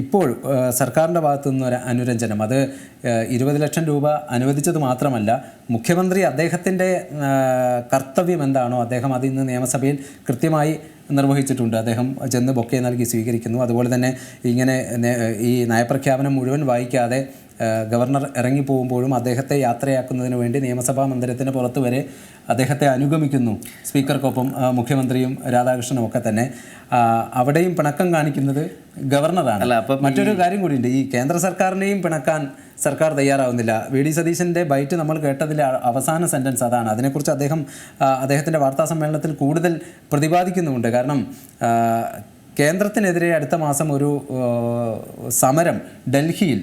ഇപ്പോൾ സർക്കാരിന്റെ ഭാഗത്തു നിന്നൊരു അനുരഞ്ജനം. അത് ഇരുപത് ലക്ഷം രൂപ അനുവദിച്ചത് മാത്രമല്ല മുഖ്യമന്ത്രി അദ്ദേഹത്തിന്റെ കർത്തവ്യം എന്താണോ അദ്ദേഹം അത് ഇന്ന് നിയമസഭയിൽ കൃത്യമായി നിർവഹിച്ചിട്ടുണ്ട്. അദ്ദേഹം ചെന്ന് ബൊക്കെ നൽകി സ്വീകരിക്കുന്നു. അതുപോലെ തന്നെ ഇങ്ങനെ ഈ നയപ്രഖ്യാപനം മുഴുവൻ വായിക്കാതെ ഗവർണർ ഇറങ്ങിപ്പോകുമ്പോഴും അദ്ദേഹത്തെ യാത്രയാക്കുന്നതിന് വേണ്ടി നിയമസഭാ മന്ദിരത്തിന് പുറത്ത് വരെ അദ്ദേഹത്തെ അനുഗമിക്കുന്നു. സ്പീക്കർക്കൊപ്പം മുഖ്യമന്ത്രിയും രാധാകൃഷ്ണനും ഒക്കെ തന്നെ. അവിടെയും പിണക്കം കാണിക്കുന്നത് ഗവർണറാണ്. അല്ല, അപ്പം മറ്റൊരു കാര്യം കൂടിയുണ്ട്. ഈ കേന്ദ്ര സർക്കാരിനെയും പിണക്കാൻ സർക്കാർ തയ്യാറാവുന്നില്ല. വി ഡി സതീശന്റെ ബൈറ്റ് നമ്മൾ കേട്ടതിലെ അവസാന സെന്റൻസ് അതാണ്. അതിനെക്കുറിച്ച് അദ്ദേഹം അദ്ദേഹത്തിന്റെ വാർത്താ സമ്മേളനത്തിൽ കൂടുതൽ പ്രതിപാദിക്കുന്നുമുണ്ട്. കാരണം കേന്ദ്രത്തിനെതിരെ അടുത്ത മാസം ഒരു സമരം ഡൽഹിയിൽ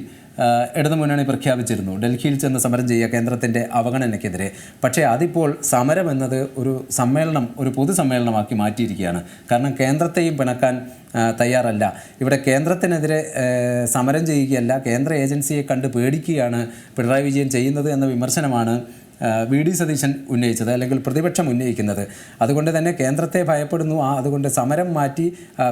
ഇടതുമുന്നണി പ്രഖ്യാപിച്ചിരുന്നു. ഡൽഹിയിൽ ചെന്ന് സമരം ചെയ്യുക കേന്ദ്രത്തിന്റെ അവഗണനയ്ക്കെതിരെ. പക്ഷേ അതിപ്പോൾ സമരം എന്നത് ഒരു സമ്മേളനം ഒരു പൊതുസമ്മേളനമാക്കി മാറ്റിയിരിക്കുകയാണ്. കാരണം കേന്ദ്രത്തെയും പിണക്കാൻ തയ്യാറല്ല. ഇവിടെ കേന്ദ്രത്തിനെതിരെ സമരം ചെയ്യുകയല്ല കേന്ദ്ര ഏജൻസിയെ കണ്ട് പേടിക്കുകയാണ് പിണറായി വിജയൻ ചെയ്യുന്നത് എന്ന വിമർശനമാണ് വി ഡി സതീശൻ ഉന്നയിച്ചത് അല്ലെങ്കിൽ പ്രതിപക്ഷം ഉന്നയിക്കുന്നത്. അതുകൊണ്ട് തന്നെ കേന്ദ്രത്തെ ഭയപ്പെടുന്നു. ആ അതുകൊണ്ട് സമരം മാറ്റി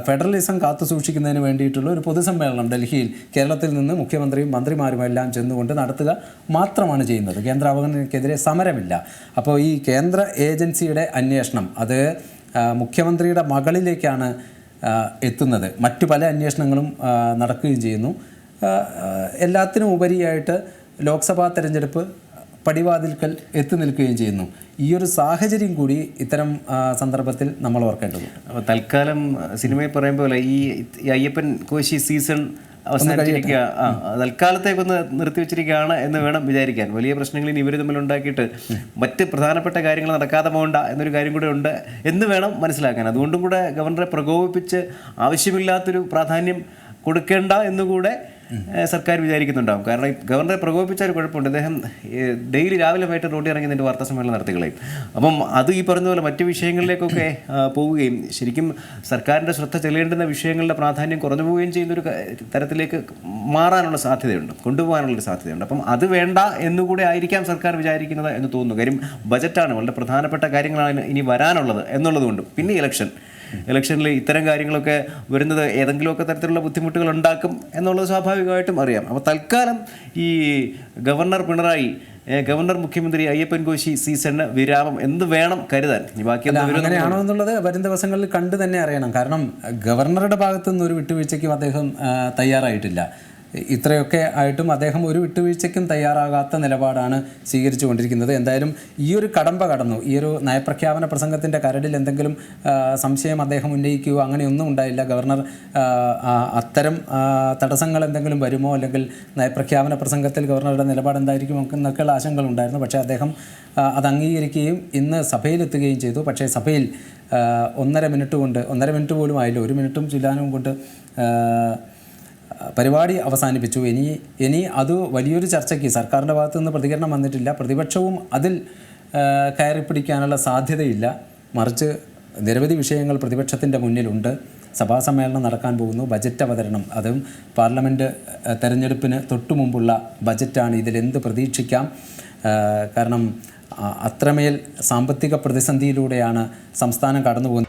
ഫെഡറലിസം കാത്തു സൂക്ഷിക്കുന്നതിന് വേണ്ടിയിട്ടുള്ള ഒരു പൊതുസമ്മേളനം ഡൽഹിയിൽ കേരളത്തിൽ നിന്ന് മുഖ്യമന്ത്രിയും മന്ത്രിമാരും എല്ലാം ചെന്നുകൊണ്ട് നടത്തുക മാത്രമാണ് ചെയ്യുന്നത്. കേന്ദ്ര അവഗണനയ്ക്കെതിരെ സമരമില്ല. അപ്പോൾ ഈ കേന്ദ്ര ഏജൻസിയുടെ അന്വേഷണം അത് മുഖ്യമന്ത്രിയുടെ മകളിലേക്കാണ് എത്തുന്നത്. മറ്റു പല അന്വേഷണങ്ങളും നടക്കുകയും ചെയ്യുന്നു. എല്ലാത്തിനും ഉപരിയായിട്ട് ലോക്സഭാ തെരഞ്ഞെടുപ്പ് പടിവാതിൽക്കൽ എത്തി നിൽക്കുകയും ചെയ്യുന്നു. ഈ ഒരു സാഹചര്യം കൂടി ഇത്തരം സന്ദർഭത്തിൽ നമ്മൾ ഓർക്കേണ്ടതുണ്ട്. അപ്പോൾ തൽക്കാലം സിനിമയിൽ പറയുമ്പോൾ ഈ അയ്യപ്പൻ കോശി സീസൺ അവസാനിച്ചിരിക്കുക ആ തൽക്കാലത്തേക്കൊന്ന് നിർത്തിവെച്ചിരിക്കുകയാണ് എന്ന് വേണം വിചാരിക്കാൻ. വലിയ പ്രശ്നങ്ങൾ ഇനി ഇവർ തമ്മിൽ ഉണ്ടാക്കിയിട്ട് മറ്റ് പ്രധാനപ്പെട്ട കാര്യങ്ങൾ നടക്കാതെ പോകണ്ട എന്നൊരു കാര്യം കൂടെ ഉണ്ട് എന്ന് വേണം മനസ്സിലാക്കാൻ. അതുകൊണ്ടും കൂടെ ഗവർണറെ പ്രകോപിപ്പിച്ച് ആവശ്യമില്ലാത്തൊരു പ്രാധാന്യം കൊടുക്കേണ്ട എന്നുകൂടെ സർക്കാർ വിചാരിക്കുന്നുണ്ടാവും. കാരണം ഗവർണറെ പ്രകോപിപ്പിച്ച ഒരു കുഴപ്പമുണ്ട്. അദ്ദേഹം ഡെയിലി രാവിലെ വൈകിട്ട് റോഡിൽ ഇറങ്ങി നിന്റെ വാർത്താ സമ്മേളനം നടത്തുകളയും അപ്പം അത് ഈ പറഞ്ഞ പോലെ മറ്റു വിഷയങ്ങളിലേക്കൊക്കെ പോവുകയും. ശരിക്കും സർക്കാരിന്റെ ശ്രദ്ധ ചെല്ലേണ്ടുന്ന വിഷയങ്ങളുടെ പ്രാധാന്യം കുറഞ്ഞു പോവുകയും ചെയ്യുന്ന ഒരു തരത്തിലേക്ക് മാറാനുള്ള സാധ്യതയുണ്ട്. കൊണ്ടുപോകാനുള്ളൊരു സാധ്യതയുണ്ട്. അപ്പം അത് വേണ്ട എന്നുകൂടെ ആയിരിക്കാം സർക്കാർ വിചാരിക്കുന്നത് എന്ന് തോന്നുന്നു. കാര്യം ബജറ്റാണ് വളരെ പ്രധാനപ്പെട്ട കാര്യങ്ങളാണ് ഇനി വരാനുള്ളത് എന്നുള്ളതുകൊണ്ട്. പിന്നെ ഇലക്ഷൻ. ഇലക്ഷനിൽ ഇത്തരം കാര്യങ്ങളൊക്കെ വരുന്നത് ഏതെങ്കിലുമൊക്കെ തരത്തിലുള്ള ബുദ്ധിമുട്ടുകൾ ഉണ്ടാക്കും എന്നുള്ളത് സ്വാഭാവികമായിട്ടും അറിയാം. അപ്പോൾ തൽക്കാലം ഈ ഗവർണർ പിണറായി ഗവർണർ മുഖ്യമന്ത്രി അയ്യപ്പൻ കോശി സീസണിന് വിരാമം എന്ത് വേണം കരുതാൻ? ബാക്കി അങ്ങനെയാണോ എന്നുള്ളത് വരും ദിവസങ്ങളിൽ കണ്ടു തന്നെ അറിയണം. കാരണം ഗവർണറുടെ ഭാഗത്തുനിന്ന് ഒരു വിട്ടുവീഴ്ചയ്ക്കും അദ്ദേഹം തയ്യാറായിട്ടില്ല. ഇത്രയൊക്കെ ആയിട്ടും അദ്ദേഹം ഒരു വിട്ടുവീഴ്ചയ്ക്കും തയ്യാറാകാത്ത നിലപാടാണ് സ്വീകരിച്ചു കൊണ്ടിരിക്കുന്നത് എന്തായാലും ഈ ഒരു കടമ്പ കടന്നു. ഈ ഒരു നയപ്രഖ്യാപന പ്രസംഗത്തിന്റെ കരടിൽ എന്തെങ്കിലും സംശയം അദ്ദേഹം ഉന്നയിക്കുകയോ അങ്ങനെയൊന്നും ഉണ്ടായില്ല. ഗവർണർ അത്തരം തടസ്സങ്ങൾ എന്തെങ്കിലും വരുമോ? അല്ലെങ്കിൽ നയപ്രഖ്യാപന പ്രസംഗത്തിൽ ഗവർണറുടെ നിലപാട് എന്തായിരിക്കും എന്നൊക്കെയുള്ള ആശങ്കകൾ ഉണ്ടായിരുന്നു പക്ഷേ അദ്ദേഹം അത് അംഗീകരിക്കുകയും ഇന്ന് സഭയിലെത്തുകയും ചെയ്തു. പക്ഷേ സഭയിൽ ഒന്നര മിനിറ്റ് കൊണ്ട് ഒന്നര മിനിറ്റ് പോലും ആയില്ല. ഒരു മിനിറ്റും ചില്ലാനും കൊണ്ട് പരിപാടി അവസാനിപ്പിച്ചു. ഇനി ഇനി അത് വലിയൊരു ചർച്ചയ്ക്ക് സർക്കാരിന്റെ ഭാഗത്തു നിന്ന് പ്രതികരണം വന്നിട്ടില്ല. പ്രതിപക്ഷവും അതിൽ കയറി പിടിക്കാനുള്ള സാധ്യതയില്ല. മറിച്ച് നിരവധി വിഷയങ്ങൾ പ്രതിപക്ഷത്തിന്റെ മുന്നിലുണ്ട്. സഭാ സമ്മേളനം നടക്കാൻ പോകുന്നു. ബജറ്റ് അവതരണം. അതും പാർലമെന്റ് തെരഞ്ഞെടുപ്പിന് തൊട്ടു മുമ്പുള്ള ബജറ്റാണ്. ഇതിലെന്ത് പ്രതീക്ഷിക്കാം? കാരണം അത്രമേൽ സാമ്പത്തിക പ്രതിസന്ധിയിലൂടെയാണ് സംസ്ഥാനം കടന്നു പോകുന്നത്